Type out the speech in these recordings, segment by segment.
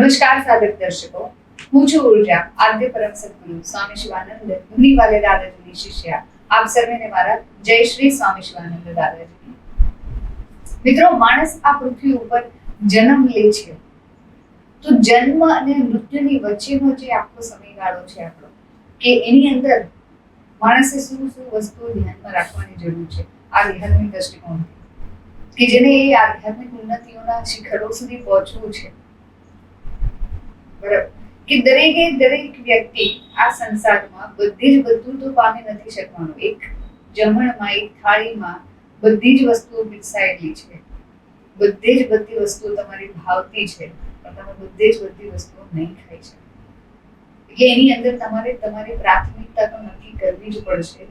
નમસ્કાર સાધક દર્શકો, હું છું ઊર્જા, આદ્ય પરમ સદગુરુ સ્વામી શિવાનંદ, મુનિવાલે દાદાજીની શિષ્યા. આપ સર્વેને મારા જય શ્રી સ્વામી શિવાનંદ દાદાજી. મિત્રો, માણસ આ પૃથ્વી ઉપર જન્મ લે છે. તો જન્મ અને મૃત્યુની વચ્ચેનો જે આખો સમયગાળો છે આપણો, કે એની અંદર માણસે શું શું વસ્તુઓ ધ્યાનમાં રાખવાની જરૂર છે આધ્યાત્મિક દ્રષ્ટિકોણથી. કે જેને એ આધ્યાત્મિક ઉન્નતિઓના શિખરો સુધી પહોંચવું છે. કે દરેકે દરેક વ્યક્તિ આ સંસારમાં બધી જ બધું પામી નથી શકવાનું. એક જમણમાં, એક થાળીમાં બધી જ વસ્તુઓ મિક્સાયેલી છે. બધી જ બધી વસ્તુઓ તમારી ભાવતી છે, પણ તમે બધી જ બધી વસ્તુઓ નહીં ખાઈ શકો. એટલે એની અંદર તમારે તમારી પ્રાથમિકતા તો નક્કી કરવી જ પડશે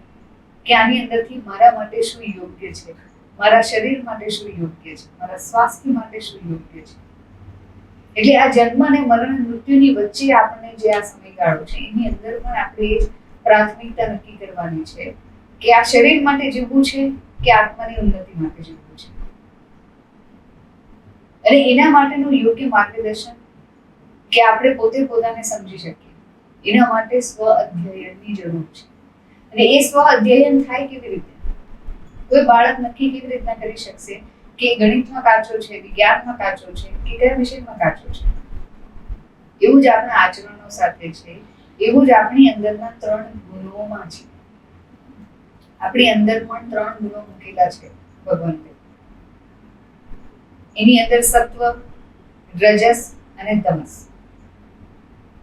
કે આની અંદરથી મારા માટે શું યોગ્ય છે, મારા શરીર માટે શું યોગ્ય છે, મારા સ્વાસ્થ્ય માટે શું યોગ્ય છે. એટલે આ જન્મ અને મરણ મૃત્યુની વચ્ચે આપણને જે આ સમયગાળો છે, એની અંદર પણ આપણે પ્રાથમિકતા નક્કી કરવાની છે કે આ શરીર માટે જીવવું છે કે આત્માની ઉન્નતિ માટે જીવવું છે. અને એના માટેનું યોગ્ય માર્ગદર્શન કે આપણે પોતે પોતાને સમજી શકીએ. એના માટે સ્વ અધ્યયનની જરૂર છે. અને એ સ્વ અધ્યયન થાય કેવી રીતે? કોઈ બાળક નક્કી કેવી રીતના કરી શકશે? કે ગણિતમાં કાચો છે, વિજ્ઞાનમાં કાચો છે, કે કયા વિષયમાં કાચો છે? એવું જ આપણા આચરણો સાથે છે, એવું જ આપણી અંદરના ત્રણ ગુણોમાં છે. આપણી અંદર પણ ત્રણ ગુણો મૂકેલા છે ભગવંતે એની અંદર સત્વ, રજસ અને તમસ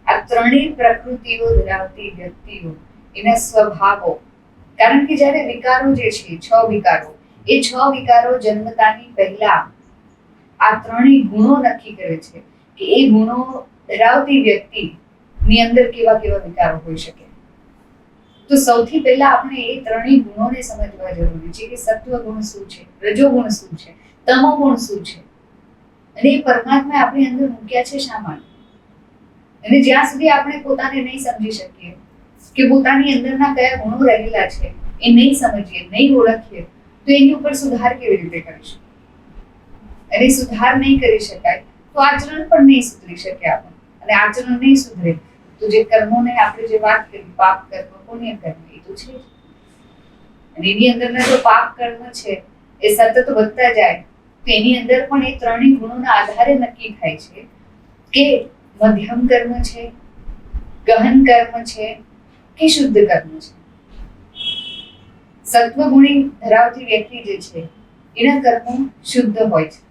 આ ત્રણેય પ્રકૃતિઓ ધરાવતી વ્યક્તિઓ, એના સ્વભાવો. કારણ કે જ્યારે વિકારો જે છે, છ વિકારો એ છ વિકારો જન્મતાની પહેલા આ ત્રણેય ગુણો નક્કી કરે છે કે એ ગુણો ધરાવતી વ્યક્તિ ની અંદર કેવા કેવા વિકારો હોઈ શકે. તો સૌથી પહેલા આપણે એ ત્રણેય ગુણોને સમજવા જરૂરી છે કે સત્વ ગુણ શું છે, રજો ગુણ શું છે, તમો ગુણ શું છે. અને એ પરમાત્મા આપણી અંદર મૂક્યા છે શા માટે? અને જ્યાં સુધી આપણે પોતાને નહીં સમજી શકીએ કે પોતાની અંદરના કયા ગુણો રહેલા છે, એ નહીં સમજીએ, નહીં ઓળખીએ તો એની ઉપર સુધાર કેવી રીતે કરીશું અને સુધાર નહીં કરી શકાય તો આચરણ પણ નહીં સુધરી શકે આપણે. અને આચરણ નહીં સુધરે તો જે કર્મોને આપણે જે વાત કરી, પાપ કર્મ, પુણ્ય કર્મ, એ તો છે અને એની અંદરના જો પાપ કર્મ છે, એ સતત વધતા જાય, તો એની અંદર પણ એ ત્રણેય ગુણોના આધારે નક્કી થાય છે કે મધ્યમ કર્મ છે, ગહન કર્મ છે, કે શુદ્ધ કર્મ છે. સત્વગુણી ધરાવતી વ્યક્તિ જે છે, એના કર્મો શુદ્ધ હોય છે.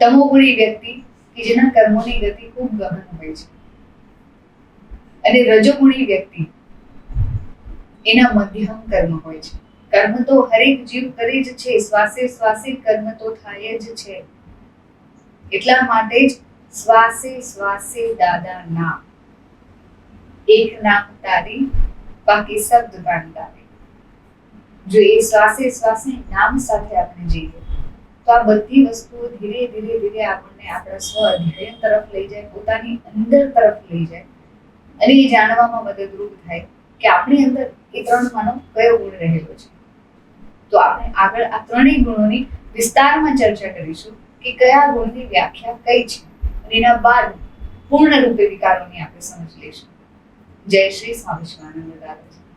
તમોગુણી વ્યક્તિ કે જેના કર્મોની ગતિ ખૂબ ગહન હોય છે. અને રજોગુણી વ્યક્તિ એના મધ્યમ કર્મ હોય છે. કર્મ તો હરેક જીવ કરે જ છે, શ્વાસે શ્વાસે કર્મ તો થાય જ છે. એટલા માટે જ શ્વાસે શ્વાસે દાદા નામ એક નામ તારી બાકી શબ્દ બાંધાવે જો એ શ્વાસે શ્વાસે નામ સાથે આપણે જઈએ તો આ બધી વસ્તુઓ ધીરે ધીરે ધીરે આપણને આપણા સ્વ અધ્યયન તરફ લઈ જાય, પોતાની અંદર તરફ લઈ જાય. અને એ જાણવામાં મદદરૂપ થાય કે આપણી અંદર એ ત્રણ માનો કયો ગુણ રહેલો છે. તો આપણે આગળ આ ત્રણેય ગુણોની વિસ્તારમાં ચર્ચા કરીશું કે કયા ગુણની વ્યાખ્યા કઈ છે અને એના બાદ પૂર્ણ રૂપે વિકારોની આપણે સમજ લઈશું. જય શ્રી સ્વામી શિવાનંદ